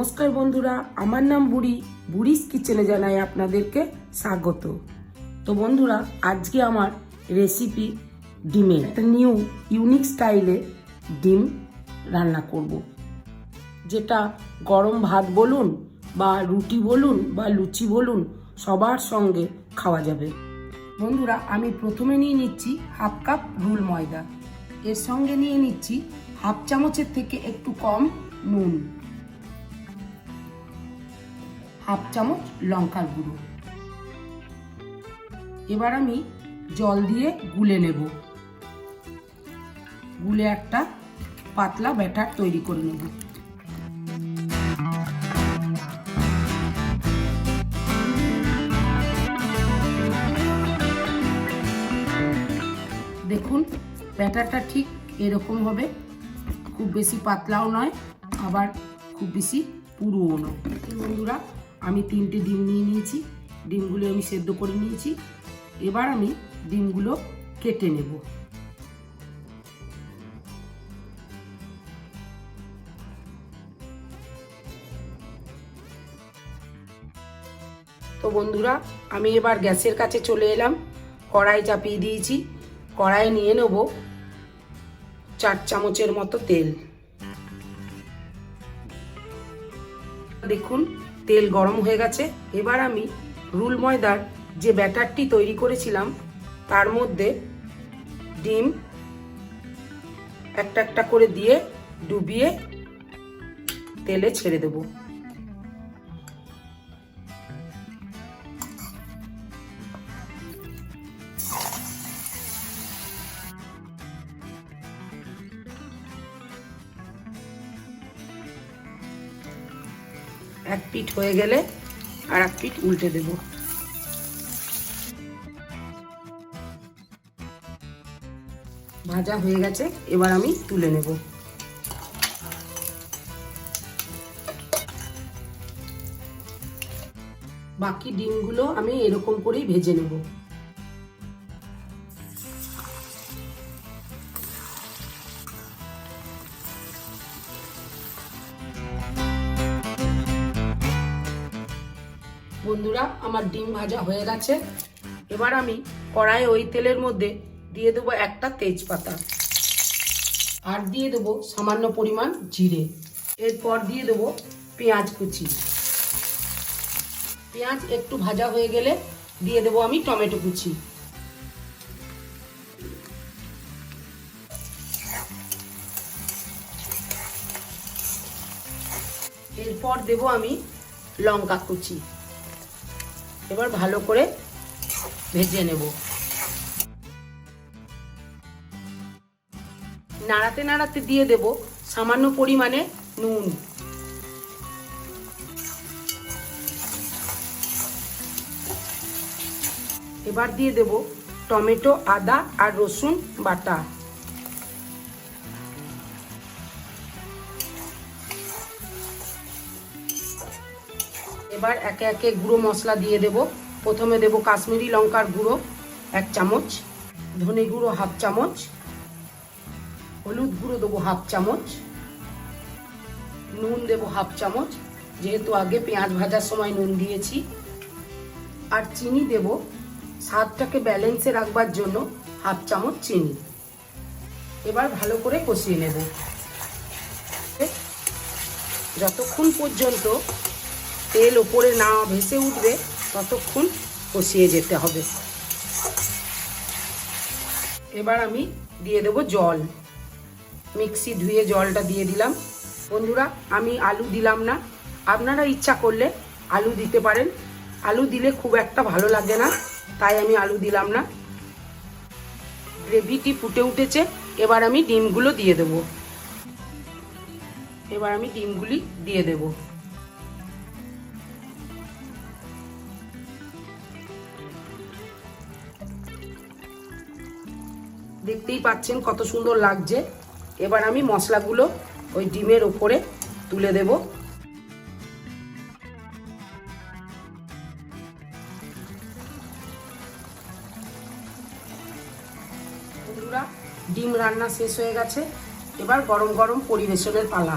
নমস্কার বন্ধুরা, আমার নাম বুড়ি। বুড়িস কিচেনে জানাই আপনাদেরকে স্বাগত। তো বন্ধুরা, আজকে আমার রেসিপি ডিমের, একটা নিউ ইউনিক স্টাইলে ডিম রান্না করব। যেটা গরম ভাত বলুন বা রুটি বলুন বা লুচি বলুন, সবার সঙ্গে খাওয়া যাবে। বন্ধুরা, আমি প্রথমে নিয়ে নিচ্ছি হাফ কাপ রুল ময়দা। এর সঙ্গে নিয়ে নিচ্ছি হাফ চামচের থেকে একটু কম নুন। হাফ চামচ লঙ্কার গুঁড়ো। এবার আমি জল দিয়ে গুলে নেব। গুলে একটা পাতলা ব্যাটার তৈরি করে নেব। দেখুন, ব্যাটারটা ঠিক এরকম হবে। খুব বেশি পাতলাও নয়, আবার খুব বেশি পুরোও নয়। বন্ধুরা আমি তিনটে ডিম নিয়ে নিয়েছি, ডিমগুলো আমি সেদ্ধ করে নিয়েছি। এবার আমি ডিমগুলো কেটে নেব। তো বন্ধুরা, আমি এবার গ্যাসের কাছে চলে এলাম। কড়াই চাপিয়ে দিয়েছি। কড়াই নিয়ে নেব চার চামচের মতো তেল। দেখুন তেল গরম হয়ে গেছে। এবার আমি রুল ময়দার যে ব্যাটারটি তৈরি করেছিলাম, তার মধ্যে ডিম একটা একটা করে দিয়ে ডুবিয়ে তেলে ছেড়ে দেব। এক পিঠ হয়ে গেলে আর এক পিঠ উল্টে দেব। ভাজা হয়ে গেছে, এবার আমি তুলে নেব। বাকি ডিমগুলো আমি এরকম করেই ভেজে নেব। বন্ধুরা, আমার ডিম ভাজা হয়ে গেছে। এবার আমি কড়াই ওই তেলের মধ্যে দিয়ে দেবো একটা তেজপাতা। আর দিয়ে দেবো সামান্য পরিমাণ জিরে। এরপর দিয়ে দেবো পেঁয়াজ কুচি। পেঁয়াজ একটু ভাজা হয়ে গেলে দিয়ে দেবো আমি টমেটো কুচি। এরপর দেবো আমি লঙ্কা কুচি। এবার ভালো করে ভেজে নেব। নাড়াতে নাড়াতে দিয়ে দেব সামান্য পরিমাণে নুন। এবার দিয়ে দেব টমেটো, আদা আর রসুন বাটা। এবার একে একে গুঁড়ো মশলা দিয়ে দেব। প্রথমে দেব কাশ্মীরি লঙ্কার গুঁড়ো, এক চামচ। ধনে গুঁড়ো হাফ চামচ। হলুদ গুঁড়ো দেবো হাফ চামচ। নুন দেবো হাফ চামচ। যেহেতু আগে পেঁয়াজ ভাজার সময় নুন দিয়েছি। আর চিনি দেব। স্বাদটাকে ব্যালেন্সে রাখবার জন্য হাফ চামচ চিনি। এবার ভালো করে কষিয়ে নেব। যতক্ষণ পর্যন্ত তেল ওপরে না ভেসে উঠবে, ততক্ষণ কষিয়ে যেতে হবে। এবার আমি দিয়ে দেব জল। মিক্সি ধুয়ে জলটা দিয়ে দিলাম। বন্ধুরা, আমি আলু দিলাম না। আপনারা ইচ্ছা করলে আলু দিতে পারেন। আলু দিলে খুব একটা ভালো লাগে না, তাই আমি আলু দিলাম না। গ্রেভিটি ফুটে উঠেছে, এবার আমি ডিমগুলো দিয়ে দেব। এবার আমি ডিমগুলি দিয়ে দেবো। দেখতেই পাচ্ছেন কত সুন্দর লাগছে। এবার আমি মশলাগুলো ওই ডিমের ওপরে তুলে দেব। ডিম রান্না শেষ হয়ে গেছে। এবার গরম গরম পরিবেশনের পালা।